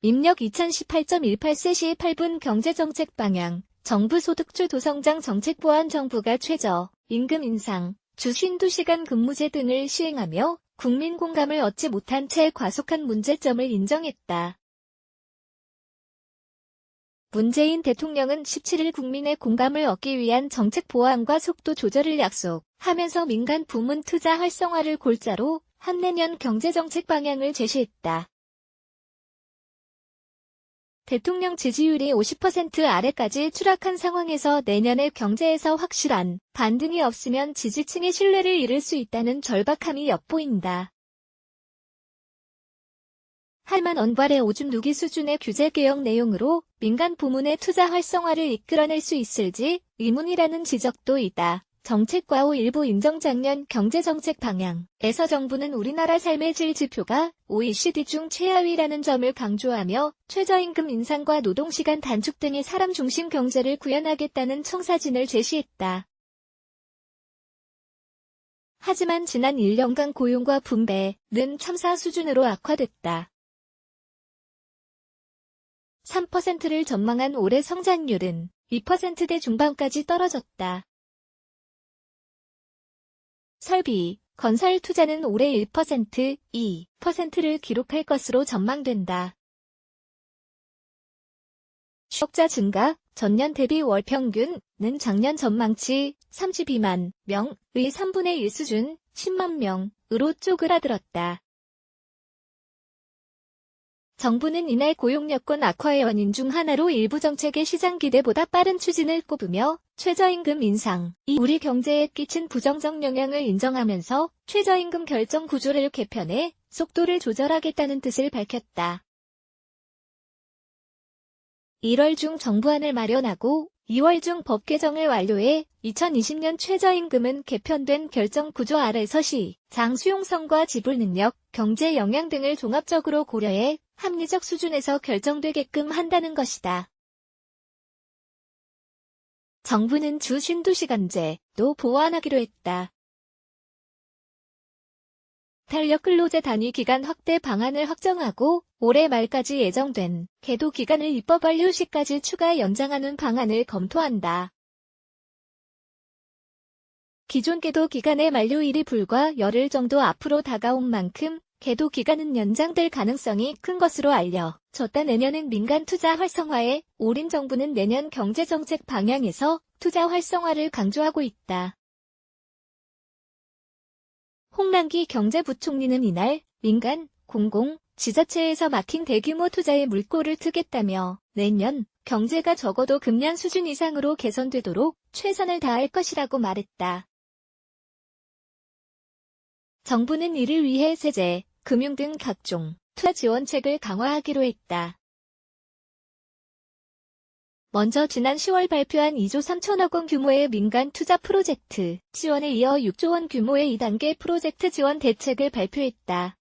입력 2018.18세 시 8분 경제정책 방향, 정부 소득주 도성장 정책 보완 정부가 최저, 임금 인상, 주 52시간 근무제 등을 시행하며 국민 공감을 얻지 못한 채 과속한 문제점을 인정했다. 문재인 대통령은 17일 국민의 공감을 얻기 위한 정책 보완과 속도 조절을 약속하면서 민간 부문 투자 활성화를 골자로 한 내년 경제정책 방향을 제시했다. 대통령 지지율이 50% 아래까지 추락한 상황에서 내년에 경제에서 확실한 반등이 없으면 지지층의 신뢰를 잃을 수 있다는 절박함이 엿보인다. 할만 언발의 오줌 누기 수준의 규제 개혁 내용으로 민간 부문의 투자 활성화를 이끌어낼 수 있을지 의문이라는 지적도 있다. 정책과 후 일부 인정 작년 경제정책 방향에서 정부는 우리나라 삶의 질 지표가 OECD 중 최하위라는 점을 강조하며 최저임금 인상과 노동시간 단축 등의 사람 중심 경제를 구현하겠다는 청사진을 제시했다. 하지만 지난 1년간 고용과 분배는 참사 수준으로 악화됐다. 3%를 전망한 올해 성장률은 2%대 중반까지 떨어졌다. 설비, 건설 투자는 올해 1%, 2%를 기록할 것으로 전망된다. 취업자 증가, 전년 대비 월 평균은 작년 전망치 32만 명의 3분의 1 수준 10만 명으로 쪼그라들었다. 정부는 이날 고용 여건 악화의 원인 중 하나로 일부 정책의 시장 기대보다 빠른 추진을 꼽으며 최저임금 인상 이 우리 경제에 끼친 부정적 영향을 인정하면서 최저임금 결정 구조를 개편해 속도를 조절하겠다는 뜻을 밝혔다. 1월 중 정부안을 마련하고 2월 중 법 개정을 완료해 2020년 최저임금은 개편된 결정 구조 아래서 시, 장 수용성과 지불 능력, 경제 영향 등을 종합적으로 고려해 합리적 수준에서 결정되게끔 한다는 것이다. 정부는 주 52시간제도 보완하기로 했다. 탄력 근로제 단위 기간 확대 방안을 확정하고 올해 말까지 예정된 계도 기간을 입법 완료 시까지 추가 연장하는 방안을 검토한다. 기존 계도 기간의 만료일이 불과 열흘 정도 앞으로 다가온 만큼 계도 기간은 연장될 가능성이 큰 것으로 알려 졌다. 내년은 민간 투자 활성화에 올인 정부는 내년 경제정책 방향에서 투자 활성화를 강조하고 있다. 홍남기 경제부총리는 이날 민간, 공공, 지자체에서 막힌 대규모 투자에 물꼬를 트겠다며 내년 경제가 적어도 금년 수준 이상으로 개선되도록 최선을 다할 것이라고 말했다. 정부는 이를 위해 세제, 금융 등 각종 투자 지원책을 강화하기로 했다. 먼저 지난 10월 발표한 2조 3천억 원 규모의 민간 투자 프로젝트 지원에 이어 6조 원 규모의 2단계 프로젝트 지원 대책을 발표했다.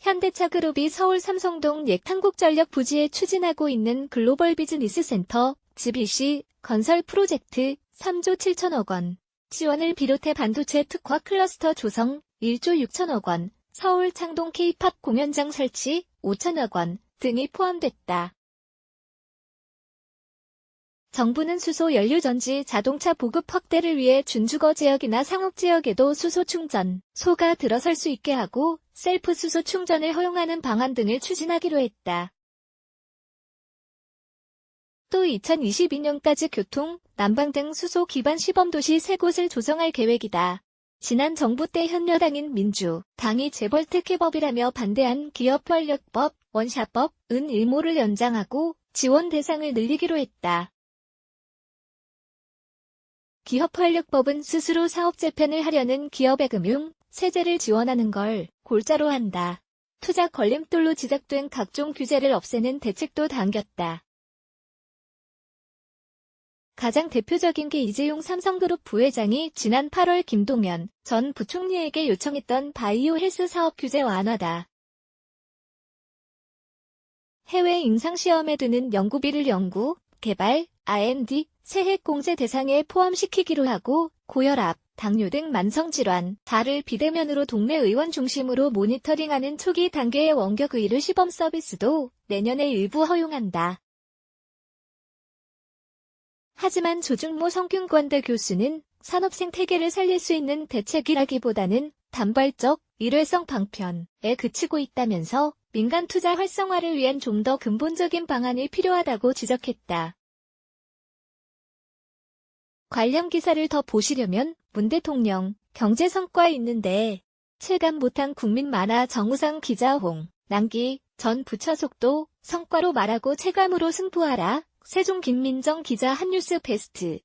현대차그룹이 서울 삼성동 옛 한국전력 부지에 추진하고 있는 글로벌 비즈니스 센터, GBC, 건설 프로젝트 3조 7천억 원, 지원을 비롯해 반도체 특화 클러스터 조성 1조 6천억 원, 서울 창동 K-팝 공연장 설치 5천억 원 등이 포함됐다. 정부는 수소 연료 전지 자동차 보급 확대를 위해 준주거 지역이나 상업 지역에도 수소 충전, 소가 들어설 수 있게 하고 셀프 수소 충전을 허용하는 방안 등을 추진하기로 했다. 또 2022년까지 교통, 난방 등 수소 기반 시범 도시 3곳을 조성할 계획이다. 지난 정부 때 현여당인 민주, 당이 재벌 특혜법이라며 반대한 기업활력법, 원샤법, 은 일모를 연장하고 지원 대상을 늘리기로 했다. 기업활력법은 스스로 사업 재편을 하려는 기업의 금융, 세제를 지원하는 걸 골자로 한다. 투자 걸림돌로 지적된 각종 규제를 없애는 대책도 당겼다. 가장 대표적인 게 이재용 삼성그룹 부회장이 지난 8월 김동연 전 부총리에게 요청했던 바이오 헬스 사업 규제 완화다. 해외 임상시험에 드는 연구비를 연구, 개발, R&D, 세핵 공제 대상에 포함시키기로 하고 고혈압, 당뇨 등 만성질환, 다를 비대면으로 동네 의원 중심으로 모니터링하는 초기 단계의 원격 의료 시범 서비스도 내년에 일부 허용한다. 하지만 조중모 성균관대 교수는 산업생 태계를 살릴 수 있는 대책이라기보다는 단발적, 일회성 방편에 그치고 있다면서 민간 투자 활성화를 위한 좀 더 근본적인 방안이 필요하다고 지적했다. 관련 기사를 더 보시려면 문 대통령 경제 성과 있는데 체감 못한 국민 만화 정우상 기자 홍 남기 전 부처 속도 성과로 말하고 체감으로 승부하라 세종 김민정 기자 한뉴스 베스트